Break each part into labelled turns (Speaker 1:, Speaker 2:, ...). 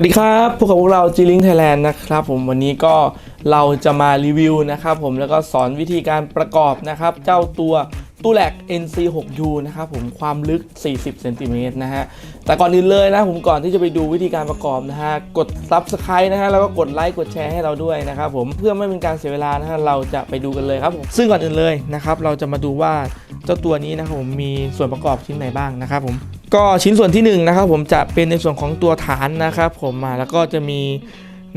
Speaker 1: วัสดีครับพวกกับพวกเรา G Link Thailand นะครับผมวันนี้ก็เราจะมารีวิวนะครับผมแล้วก็สอนวิธีการประกอบนะครับ เจ้าตัวตู้แหลก NC6U นะครับผมความลึก 40เซนติเมตรนะฮะแต่ก่อนอื่นเลยนะผมก่อนที่จะไปดูวิธีการประกอบนะฮะกด Subscribe นะฮะแล้วก็กดไลค์กดแชร์ให้เราด้วยนะครับผมเพื่อไม่เป็นการเสียเวลานะฮะเราจะไปดูกันเลยครับผมซึ่งก่อนอื่นเลยนะครับเราจะมาดูว่าเจ้าตัวนี้นะครับผมมีส่วนประกอบชิ้นไหนบ้างนะครับผม ก็ชิ้นส่วนที่1นงนะครับผมจะเป็นในส่วนของตัวฐานนะครับผมมาแล้วก็จะมี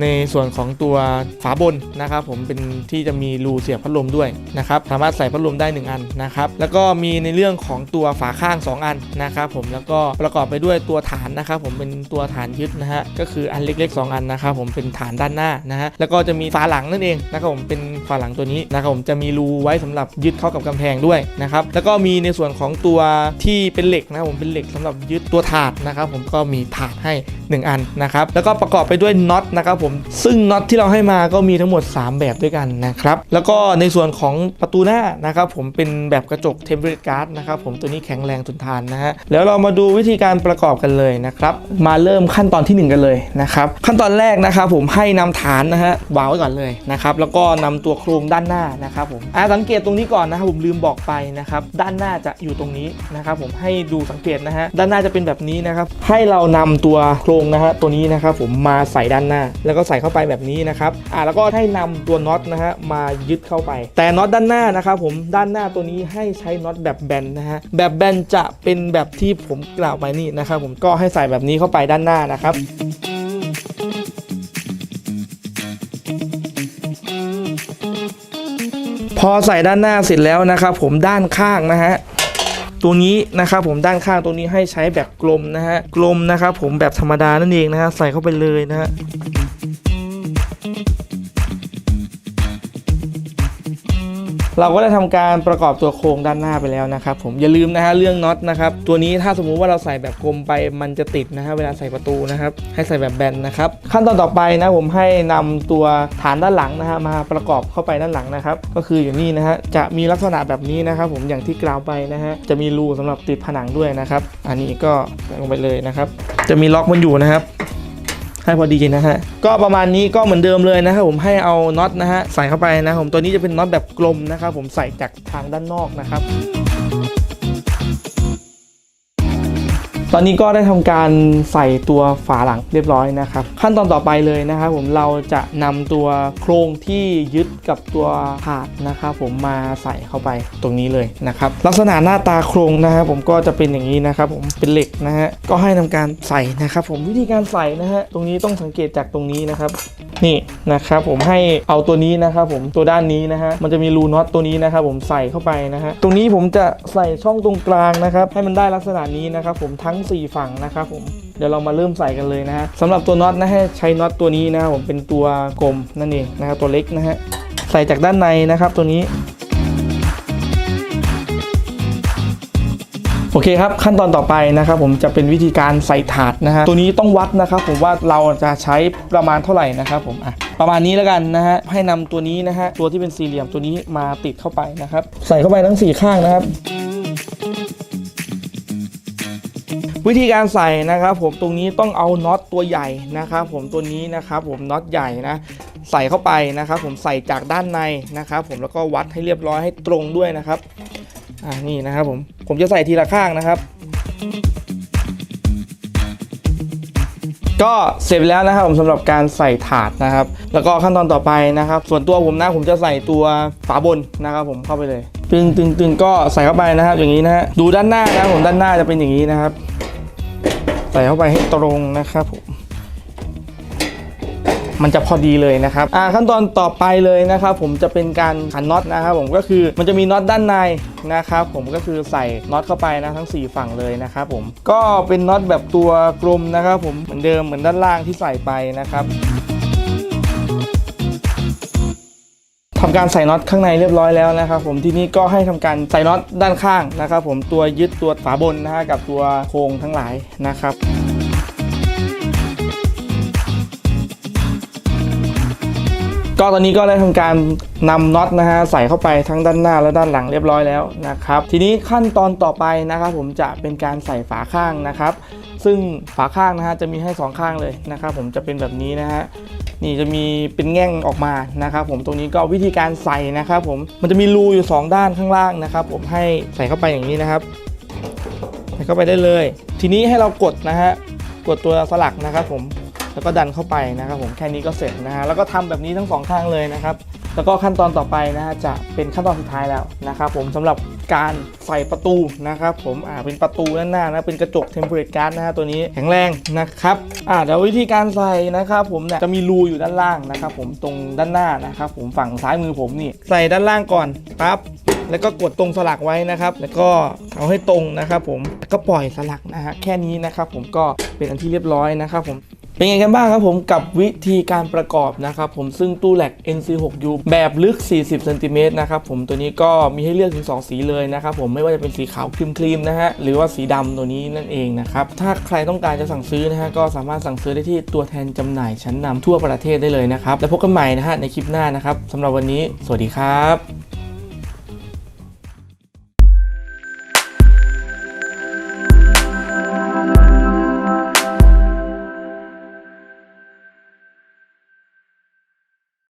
Speaker 1: ในส่วนของตัวฝาบนนะครับผมเป็นที่จะมีรูเสียบพัดลมด้วยนะครับสามารถใส่พัดลมได้ 1 อันนะครับแล้วก็มีในเรื่องของตัวฝาข้าง 2 อันนะครับผมแล้วก็ประกอบไปด้วยตัวฐานนะครับผมเป็นตัวฐานยึดนะฮะก็คืออันเล็กๆ 2 อันนะครับผมเป็นฐานด้านหน้านะฮะแล้วก็จะมีฝาหลังนั่นเองนะครับผมเป็นฝาหลังตัวนี้นะครับผมจะมีรูไว้สำหรับยึดเข้ากับกำแพงด้วยนะครับแล้วก็มีในส่วนของตัวที่เป็นเหล็กนะครับผมเป็นเหล็กสำหรับยึดตัวถาดนะครับผมก็มีถาดให้ 1 อันนะครับแล้วก็ประกอบไปด้วยน็อตนะครับผมซึ่งน็อตที่เราให้มาก็มีทั้งหมด 3 แบบด้วยกันนะครับ แล้วก็ในส่วนของประตูหน้านะครับผมเป็นแบบกระจกเทมเ e อร์การ์ดนะครับผมตัวนี้แข็งแรงทนทานนะฮะแล้วเรามาดูวิธีการประกอบกันเลยนะครับมาเริ่มขั้นตอนทีหนึ่1 กันเลยนะครับขั้นตอนแรกนะครับผมให้นำฐานนะฮะวางไว้ก่อนเลยนะครับแล้วก็นำตัวโครงด้านหน้านะครับผมอ่าสังเกตตรงนี้ก่อนนะครับผมลืมบอกไปนะครับด้านหน้าจะอยู่ตรงนี้นะครับผมให้ดูสังเกตนะฮะด้านหน้าจะเป็นแบบนี้นะครับให้เรานำตัวโครงนะฮะตัวนี้นะครับผมมาใส่ด้านหน้าแล้วก็ใส่เข้าไปแบบนี้นะครับอ่าแล้วก็ให้นำตัวน็อตนะฮะมายึดเข้าไป แต่น็อตด้านหน้านะครับผมด้านหน้าตัวนี้ให้ใช้น็อตแบบแบนนะฮะแบบแบนจะเป็นแบบที่ผมกล่าวไปนี่นะครับผมก็ให้ใส่แบบนี้เข้าไปด้านหน้านะครับพอใส่ด้านหน้าเสร็จแล้วนะครับผมด้านข้างนะฮะตัวนี้นะครับผมด้านข้างตรงนี้ให้ใช้แบบกลมนะฮะกลมนะครับผมแบบธรรมดานั่นเองนะฮะใส่เข้าไปเลยนะฮะ เราก็ได้ทำการประกอบตัวโครงด้านหน้าไปแล้วนะครับผมอย่าลืมนะฮะเรื่องน็อตนะครับตัวนี้ถ้าสมมุติว่าเราใส่แบบกลมไปมันจะติดนะฮะเวลาใส่ประตูนะครับให้ใส่แบบแบนนะครับขั้นตอนต่อไปนะผมให้นำตัวฐานด้านหลังนะฮะมาประกอบเข้าไปด้านหลังนะครับก็คืออยู่นี่นะฮะจะมีลักษณะแบบนี้นะครับผมอย่างที่กล่าวไปนะฮะจะมีรูสำหรับติดผนังด้วยนะครับ อันนี้ก็ใส่ลงไปเลยนะครับ จะมีล็อกมันอยู่นะครับ ให้พอดีนะฮะ ก็ประมาณนี้ก็เหมือนเดิมเลยนะครับผมให้เอาน็อตนะฮะใส่เข้าไปนะครับผมตัวนี้จะเป็นน็อตแบบกลมนะครับผมใส่จากทางด้านนอกนะครับ ตอนนี้ก็ได้ทำการใส่ตัวฝาหลังเรียบร้อยนะครับ ขั้นตอนต่อไปเลยนะครับผมเราจะนำตัวโครงที่ยึดกับตัวถาดนะครับผมมาใส่เข้าไปตรงนี้เลยนะครับ ลักษณะหน้าตาโครงนะครับผมก็จะเป็นอย่างนี้นะครับผมเป็นเหล็กนะฮะก็ให้ทำการใส่นะครับผมวิธีการใส่นะฮะตรงนี้ต้องสังเกตจากตรงนี้นะครับนี่นะครับผมให้เอาตัวนี้นะครับผมตัวด้านนี้นะฮะมันจะมีรูน็อตตัวนี้นะครับผมใส่เข้าไปนะฮะตรงนี้ผมจะใส่ช่องตรงกลางนะครับให้มันได้ลักษณะนี้นะครับผมทั้ง4 ฝั่งนะครับผมเดี๋ยวเรามาเริ่มใส่กันเลยนะฮะสำหรับตัวน็อตนะฮะใช้น็อตตัวนี้นะผมเป็นตัวกลมนั่นเองนะครับตัวเล็กนะฮะใส่จากด้านในนะครับตัวนี้โอเคครับขั้นตอนต่อไปนะครับผมจะเป็นวิธีการใส่ถาดนะฮะตัวนี้ต้องวัดนะครับผมว่าเราจะใช้ประมาณเท่าไหร่นะครับผมอะประมาณนี้แล้วกันนะฮะให้นำตัวนี้นะฮะตัวที่เป็นสี่เหลี่ยมตัวนี้มาติดเข้าไปนะครับ ใส่เข้าไปทั้งสี่ข้างนะครับ วิธีการใส่นะครับผมตรงนี้ต้องเอาน็อตตัวใหญ่นะครับผมตัวนี้นะครับผมน็อตใหญ่นะใส่เข้าไปนะครับผมใส่จากด้านในนะครับผมแล้วก็วัดให้เรียบร้อยให้ตรงด้วยนะครับอ่านี่นะครับผมผมจะใส่ทีละข้างนะครับ ก็เสร็จแล้วนะครับผมสำหรับการใส่ถาดนะครับ แล้วก็ขั้นตอนต่อไปนะครับ ส่วนตัวผมนะผมจะใส่ตัวฝาบนนะครับ ผมเข้าไปเลยตึงตึงตึงก็ใส่เข้าไปนะครับ อย่างนี้นะฮะดูด้านหน้านะผมด้านหน้าจะเป็นอย่างนี้นะครับ ใส่เข้าไปให้ตรงนะครับผมมันจะพอดีเลยนะครับอ่าขั้นตอนต่อไปเลยนะครับ ผมจะเป็นการขันน็อตนะครับผมก็คือมันจะมีน็อตด้านในนะครับผมก็คือใส่น็อตเข้าไปนะทั้ง 4 ฝั่งเลยนะครับผมก็เป็นน็อตแบบตัวกลมนะครับ ผมเหมือนเดิมเหมือนด้านล่างที่ใส่ไปนะครับ ทำการใส่น็อตข้างในเรียบร้อยแล้วนะครับผมที่นี้ก็ให้ทำการใส่น็อตด้านข้างนะครับผมตัวยึดตัวฝาบนนะฮะกับตัวโครงทั้งหลายนะครับกก็ตอนนี้ก็ได้ทำการนำน็อตนะฮะใส่เข้าไปทั้งด้านหน้าและด้านหลังเรียบร้อยแล้วนะครับทีนี้ขั้นตอนต่อไปนะครับผมจะเป็นการใส่ฝาข้างนะครับ ซึ่งฝาข้างนะฮะจะมีให้สองข้างเลยนะครับผมจะเป็นแบบนี้นะฮะ นี่จะมีเป็นแง่งออกมานะครับผมตรงนี้ก็วิธีการใส่นะครับผมมันจะมีรูอยู่ 2 ด้านข้างล่างนะครับ ผมให้ใส่เข้าไปอย่างนี้นะครับใส่เข้าไปได้เลย ทีนี้ให้เรากดนะฮะกดตัวสลักนะครับ ผมแล้วก็ดันเข้าไปนะครับ ผมแค่นี้ก็เสร็จนะฮะแล้วก็ทำแบบนี้ทั้งสองข้างเลยนะครับแล้วก็ขั้นตอนต่อไปนะฮะจะเป็นขั้นตอนสุดท้ายแล้วนะครับผมสำหรับ การใส่ประตูนะครับผมอ่าเป็นประตูด้านหน้านะเป็นกระจก temporary guard นะฮะตัวนี้แข็งแรงนะครับอ่าเดี๋ยววิธีการใส่นะครับผมเนี่ยจะมีรูอยู่ด้านล่างนะครับผมตรงด้านหน้านะครับผมฝั่งซ้ายมือผมนี่ใส่ด้านล่างก่อนปั๊บแล้วก็กดตรงสลักไว้นะครับ แล้วก็เอาให้ตรงนะครับผมแล้วก็ปล่อยสลักนะฮะแค่นี้นะครับผมก็เป็นอันที่เรียบร้อยนะครับผม เป็นไงกันบ้างครับผมกับวิธีการประกอบนะครับผมซึ่งตู้แหลก NC6U แบบลึก 40 เซนติเมตรนะครับผมตัวนี้ก็มีให้เลือกถึง 2 สีเลยนะครับผมไม่ว่าจะเป็นสีขาวครีมครีมๆนะฮะหรือว่าสีดำตัวนี้นั่นเองนะครับถ้าใครต้องการจะสั่งซื้อนะฮะก็สามารถสั่งซื้อได้ที่ตัวแทนจำหน่ายชั้นนำทั่วประเทศได้เลยนะครับแล้วพบกันใหม่นะฮะในคลิปหน้านะครับสำหรับวันนี้ สวัสดีครับ